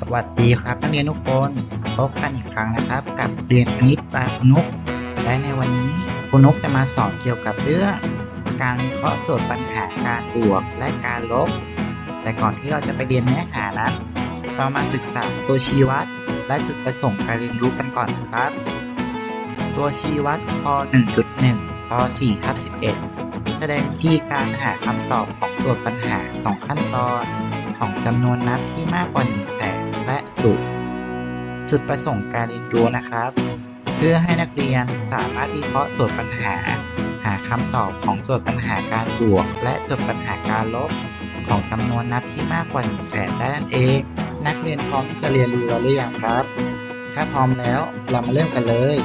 สวัสดีครับนักเรียนทุกคนพบกันอีกครั้งนะครับ กับเรียนคณิตบายคุณนุกและในวันนี้คุณนุกจะมาสอนเกี่ยวกับเรื่อง การวิเคราะห์โจทย์ปัญหาการบวกและการลบ แต่ก่อนที่เราจะไปเรียนเนื้อหานั้น เรามาศึกษาตัวชี้วัด และจุดประสงค์การเรียนรู้กันก่อนนะครับ ตัวชี้วัดข้อ1.1ป4ทับ11 แสดงวิธีการหาคำตอบของโจทย์ปัญหา 2 ขั้นตอน ของจำนวนนับที่มากกว่า 1 0 0 0 0แสนและศูนย์จุดประสงค์การเรียนรู้นะครับ เพื่อให้นักเรียนสามารถวิเคราะห์โจทย์ปัญหา หาคำตอบของโจทย์ปัญหาการบวก และโจทย์ปัญหาการลบ ของจำนวนนับที่มากกว่า 1 0 0 0 0แสนได้นั่นเอง นักเรียนพร้อมที่จะเรียนรู้แล้วหรือยังครับ ถ้าพร้อมแล้วเรามาเริ่มกันเลย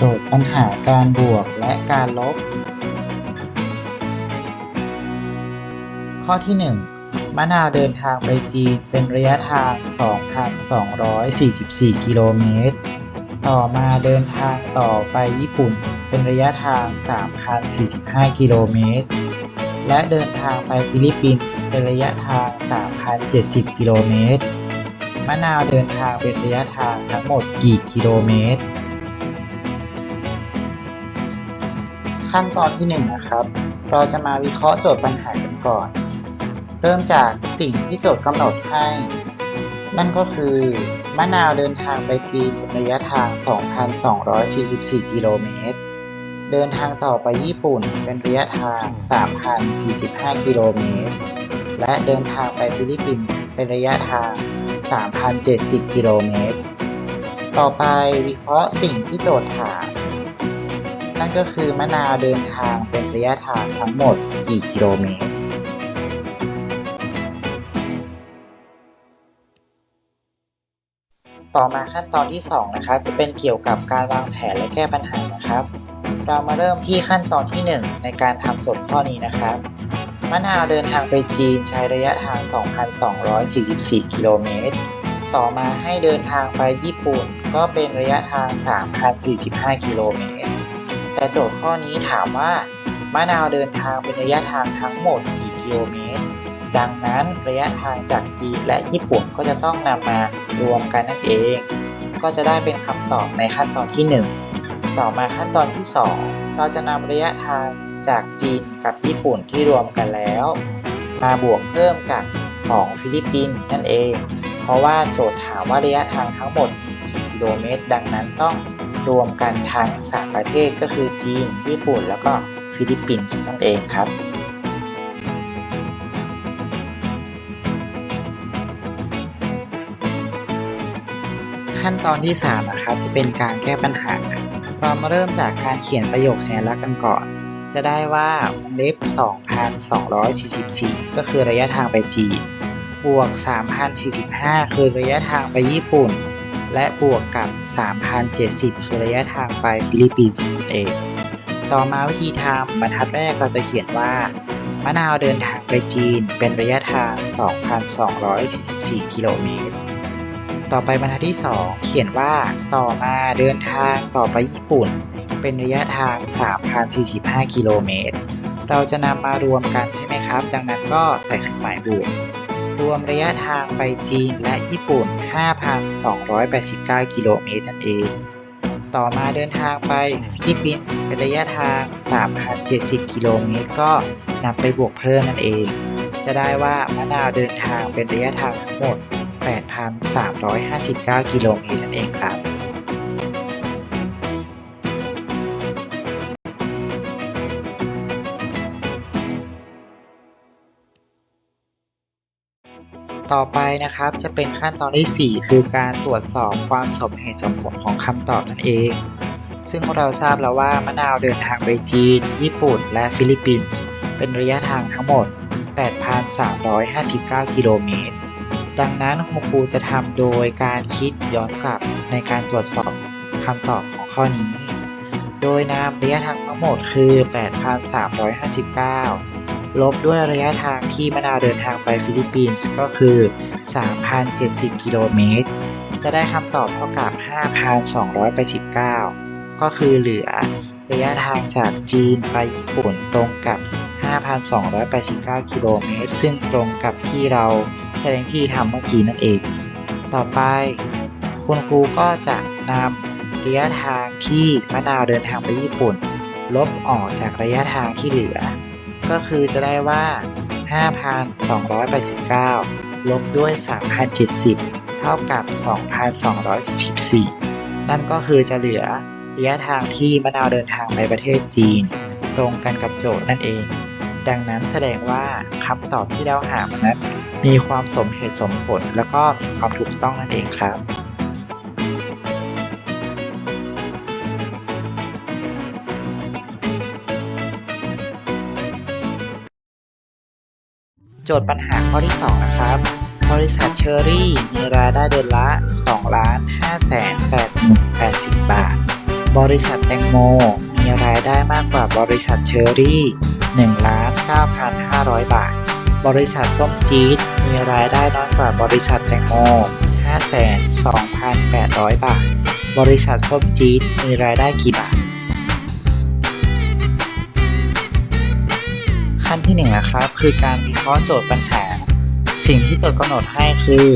โจทย์ปัญหาการบวกและการลบ ข้อที่ 1 มะนาวเดินทางไปจีนเป็นระยะทาง 2,244 กิโลเมตร ต่อมาเดินทางต่อไปญี่ปุ่นเป็นระยะทาง 3,045 กิโลเมตร และเดินทางไปฟิลิปปินส์เป็นระยะทาง 3,070 กิโลเมตร มะนาวเดินทางเป็นระยะทางทั้งหมดกี่กิโลเมตร ขั้นตอนที่1นงนะครับ เราจะมาวิเคราะห์โจทย์ปัญหากันก่อน เริ่มจากสิ่งที่โจทย์กำหนดให้ นั่นก็คือมะนาวเดินทางไปจีนเป็นระยะทาง 2,244 กิโลเมตร เดินทางต่อไปญี่ปุ่นเป็นระยะทาง 3,045 กิโลเมตร และเดินทางไปฟิลิปปินส์เป็นระยะทาง 3,070 กิโลเมตร ต่อไปวิเคราะห์สิ่งที่โจทย์ถาม นั่นก็คือมะนาวเดินทางเป็นระยะทางทั้งหมดกี่กิโลเมตรต่อมาขั้นตอนที่2นะครับจะเป็นเกี่ยวกับการวางแผนและแก้ปัญหานะครับ เรามาเริ่มที่ขั้นตอนที่ 1 ในการทำโจทย์ข้อนี้นะครับมะนาวเดินทางไปจีนใช้ระยะทาง 2,244 กิโลเมตร ต่อมาให้เดินทางไปญี่ปุ่นก็เป็นระยะทาง 3,045 กิโลเมตร แต่โจทย์ข้อนี้ถามว่ามะนาวเดินทางเป็นระยะทางทั้งหมดกี่กิโลเมตร ดังนั้นระยะทางจากจีนและญี่ปุ่นก็จะต้องนำมารวมกันนั่นเอง ก็จะได้เป็นคำตอบในขั้นตอนที่ 1 ต่อมาขั้นตอนที่ 2 เราจะนำระยะทางจากจีนกับญี่ปุ่นที่รวมกันแล้ว มาบวกเพิ่มกับของฟิลิปปินส์นั่นเอง เพราะว่าโจทย์ถามว่าระยะทางทั้งหมดกี่กิโลเมตร ดังนั้นต้อง รวมกันทั้ง 3 ประเทศก็คือจีน ญี่ปุ่น แล้วก็ฟิลิปปินส์นั่นเองครับขั้นตอนที่3นะครับจะเป็นการแก้ปัญหา เรามาเริ่มจากการเขียนประโยคสัญลักษณ์กันก่อน จะได้ว่าวงเล็บ 2,244 ก็คือระยะทางไปจีนบวก 3,045 คือระยะทางไปญี่ปุ่น และบวกกับ 3,070 คือระยะทางไปฟิลิปปินส์เอง ต่อมาวิธีทำบรรทัดแรกเราจะเขียนว่า มะนาวเดินทางไปจีนเป็นระยะทาง 2,244 กิโลเมตร ต่อไปบรรทัดที่ 2 เขียนว่าต่อมาเดินทางต่อไปญี่ปุ่น เป็นระยะทาง 3,045 กิโลเมตร เราจะนำมารวมกันใช่ไหมครับ ดังนั้นก็ใส่เครื่องหมายบวก รวมระยะทางไปจีนและญี่ปุ่น 5,289 กิโลเมตรนั่นเอง ต่อมาเดินทางไปฟิลิปปินส์เป็นระยะทาง 3,070 กิโลเมตรก็นำไปบวกเพิ่มนั่นเอง จะได้ว่ามะนาวเดินทางเป็นระยะทางทั้งหมด 8,359 กิโลเมตรนั่นเองครับ ต่อไปนะครับจะเป็นขั้นตอนที่ 4 คือการตรวจสอบความสมเหตุสมผลของคำตอบนั่นเอง ซึ่งเราทราบแล้วว่ามะนาวเดินทางไปจีน ญี่ปุ่น และฟิลิปปินส์เป็นระยะทางทั้งหมด 8,359 กิโลเมตร ดังนั้นคุณครูจะทำโดยการคิดย้อนกลับในการตรวจสอบคำตอบของข้อนี้ โดยนำระยะทางทั้งหมดคือ 8,359 ลบด้วยระยะทางที่มะนาวเดินทางไปฟิลิปปินส์ก็คือ 3,070 กิโลเมตร จะได้คำตอบเท่ากับ 5,289 ก็คือเหลือระยะทางจากจีนไปญี่ปุ่นตรงกับ 5,289 กิโลเมตร ซึ่งตรงกับที่เราแสดงที่ทำเมื่อกี้นั่นเอง ต่อไป คุณครูก็จะนำระยะทางที่มะนาวเดินทางไปญี่ปุ่น ลบออกจากระยะทางที่เหลือ ก็คือจะได้ว่า 5,289 ลบด้วย 3,070 เท่ากับ 2,214นั่นก็คือจะเหลือระยะทางที่มะนาวเดินทางไปประเทศจีน ตรงกันกับโจทย์นั่นเอง ดังนั้นแสดงว่าคำตอบที่เราหามานั้นมีความสมเหตุสมผล แล้วก็มีความถูกต้องนั่นเองครับ จทย์ปัญหาข้อที่ 2 นะครับ บริษัทเชอรี่มีรายได้เดือนละ 2 ล้าน5แสน8หมื่น80 บาท บริษัทแตงโม มีรายได้มากกว่าบริษัทเชอรี่1ล้าน9,500 บาท บริษัทส้มจี๊ดมีรายได้น้อยกว่าบริษัทแตงโม5แสน2,800 บาท บริษัทส้มจี๊ดมีรายได้กี่บาท ขั้นที่1นงนะครับ คือการวิเคราะห์โจทย์ปัญหา สิ่งที่โจทย์กำหนดให้คือ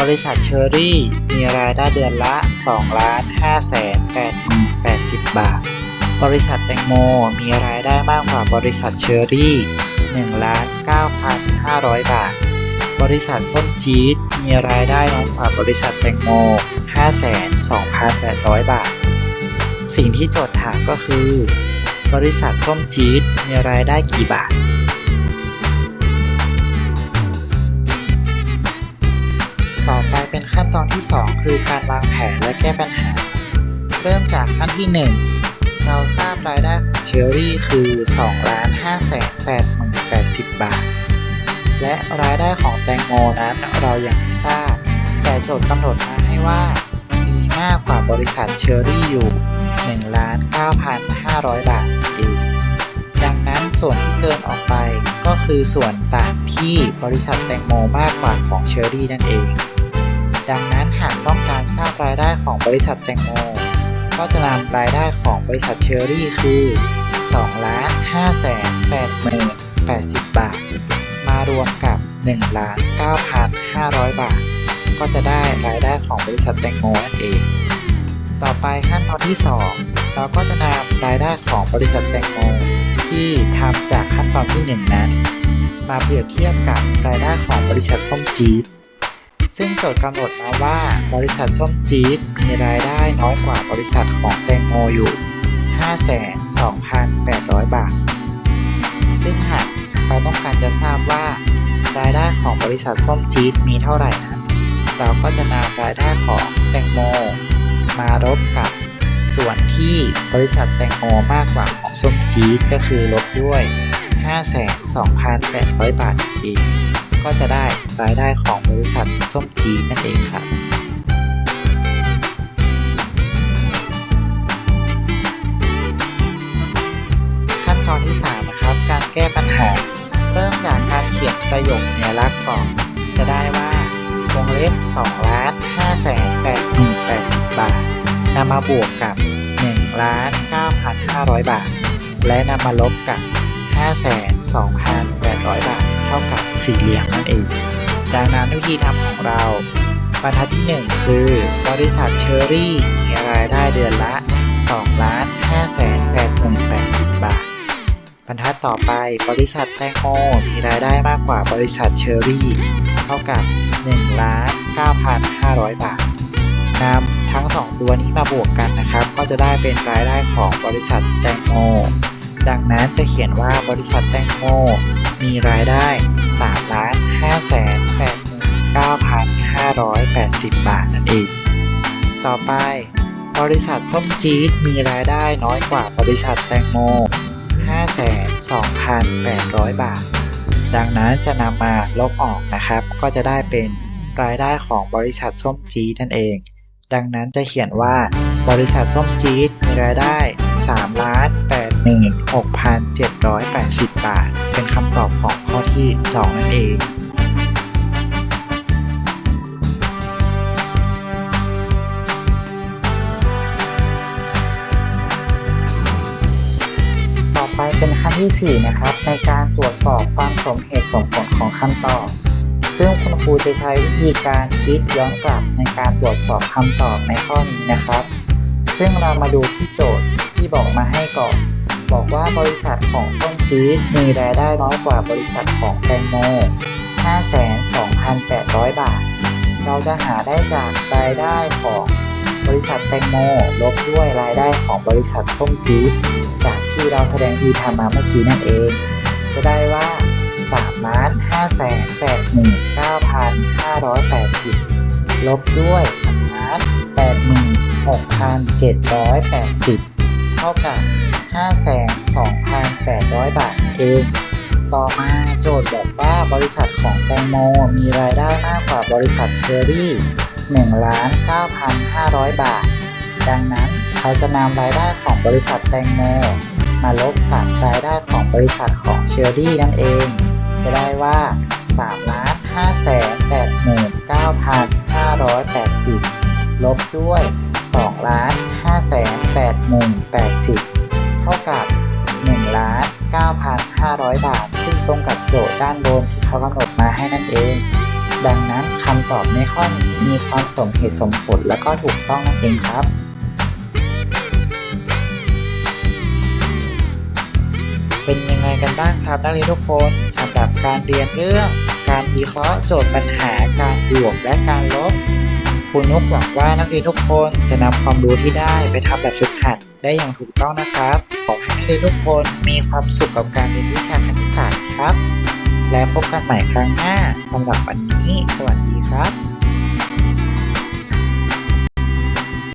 บริษัทเชอรี่มีรายได้เดือนละ2ล้าน5แสน8หมื่น80 บาท บริษัทแตงโมมีรายได้มากกว่าบริษัทเชอรี่1ล้าน9,500 บาท บริษัทส้มจี๊ดมีรายได้น้อยกว่าบริษัทแตงโม5แสน2,800 บาท สิ่งที่โจทย์ถามก็คือ บริษัทส้มจี๊ดมีรายได้กี่บาทต่อไปเป็นขั้นตอนที่ 2 คือการวางแผนและแก้ปัญหา เริ่มจากขั้นที่ 1 เราทราบรายได้ของเชอรี่คือ2ล้าน5แสน8หมื่น80 บาท และรายได้ของแตงโมนั้นเรายังไม่ทราบ แต่โจทย์กำหนดมาให้ว่า มีมากกว่าบริษัทเชอรี่อยู่ 1ล้าน9,500 บาทเองดังนั้นส่วนที่เกินออกไปก็คือส่วนต่างที่บริษัทแตงโมมากกว่าของเชอรี่นั่นเอง ดังนั้นหากต้องการทราบรายได้ของบริษัทแตงโม ก็จะนำรายได้ของบริษัทเชอรี่คือ2ล้าน5แสน8หมื่น80 บาท มารวมกับ1ล้าน9,500 บาท ก็จะได้รายได้ของบริษัทแตงโมนั่นเอง ต่อไปขั้นตอนที่ 2 เราก็จะนำรายได้ของบริษัทแตงโมที่ทำจากขั้นตอนที่ 1 นั้น มาเปรียบเทียบกับรายได้ของบริษัทส้มจี๊ดซึ่งโจทย์กำหนดมาว่าบริษัทส้มจี๊ดมีรายได้น้อยกว่าบริษัทของแตงโมอยู่ 52,800 บาท ซึ่งหากเราต้องการจะทราบว่ารายได้ของบริษัทส้มจี๊ดมีเท่าไหร่นั้น เราก็จะนำรายได้ของแตงโม มารบกับส่วนที่บริษัทแตงโมมากกว่าของส้มจี๊ดก็คือลบด้วย 52,800 บาทเองก็จะได้รายได้ของบริษัทส้มจี๊ดนั่นเองครับขั้นตอนที่ 3 นะครับ การแก้ปัญหา เริ่มจากการเขียนประโยคสัญลักษณ์ก่อน จะได้ว่า วงเล็บ2ล้าน5แสน8หมื่น80 บาทนำมาบวกกับ1ล้าน9,500 บาท และนำมาลบกับ 52,800 บาท เท่ากับสี่เหลี่ยมนั่นเอง ดังนั้นวิธีทำของเรา บรรทัดที่ 1 คือบริษัทเชอรี่มีรายได้เดือนละ2ล้าน5แสน8หมื่น80 บาท บรรทัดต่อไปบริษัทแตงโมมีรายได้มากกว่าบริษัทเชอรี่เท่ากับ1ล้าน9,500 บาทนำทั้ง 2 ตัวนี้มาบวกกันนะครับ ก็จะได้เป็นรายได้ของบริษัทแตงโมดังนั้นจะเขียนว่าบริษัทแตงโมมีรายได้3ล้าน5แสน89,580 บาทนั่นเอง ต่อไป บริษัทส้มจี๊ดมีรายได้น้อยกว่าบริษัทแตงโม 52,800 บาท ดังนั้นจะนำมาลบออกนะครับ ก็จะได้เป็นรายได้ของบริษัทส้มจีนั่นเอง ดังนั้นจะเขียนว่าบริษัทส้มจีดมีรายได้3ล้าน86,780 บาท เป็นคำตอบของข้อที่ 2 นั่นเอง ขั้นที่ 4 นะครับ ในการตรวจสอบความสมเหตุสมผลของคำตอบ ซึ่งคุณครูจะใช้วิธีการคิดย้อนกลับในการตรวจสอบคำตอบในข้อนี้นะครับ ซึ่งเรามาดูที่โจทย์ที่บอกมาให้ก่อนบอกว่าบริษัทของส้มจี๊ดมีรายได้น้อยกว่าบริษัทของแตงโม 52,800 บาท เราจะหาได้จากรายได้ของบริษัทแตงโมลบด้วยรายได้ของบริษัทส้มจี๊ด จากที่เราแสดงทีทำมาเมื่อกี้นั่นเอง จะได้ว่า3ล้าน5แสน89,580 ลบด้วย1ล้าน86,780 เท่ากับ 52,800 บาทเอง ต่อมาโจทย์บอกว่าบริษัทของแตงโมมีรายได้มากกว่าบริษัทเชอรี่1ล้าน9,500 บาท ดังนั้นเขาจะนำรายได้ของบริษัทแตงโม มาลบกับรายได้ของบริษัทของเชอรี่นั่นเอง จะได้ว่า3ล้าน5แสน89,580 ลบด้วย2ล้าน5แสน80,080 เท่ากับ1ล้าน9,500 บาท ซึ่งตรงกับโจทย์ด้านบนที่เขากำหนดมาให้นั่นเอง ดังนั้นคำตอบในข้อนี้มีความสมเหตุสมผลและก็ถูกต้องนั่นเองครับ เป็นยังไงกันบ้างครับนักเรียนทุกคนสำหรับการเรียนเรื่อง การวิเคราะห์โจทย์ปัญหาการบวกและการลบคุณนุกหวังว่านักเรียนทุกคนจะนำความรู้ที่ได้ไปทำแบบฝึกหัดได้อย่างถูกต้องนะครับ ขอให้นักเรียนทุกคนมีความสุขกับการเรียนวิชาคณิตศาสตร์ครับ และพบกันใหม่ครั้งหน้าสำหรับวันนี้ สวัสดีครับ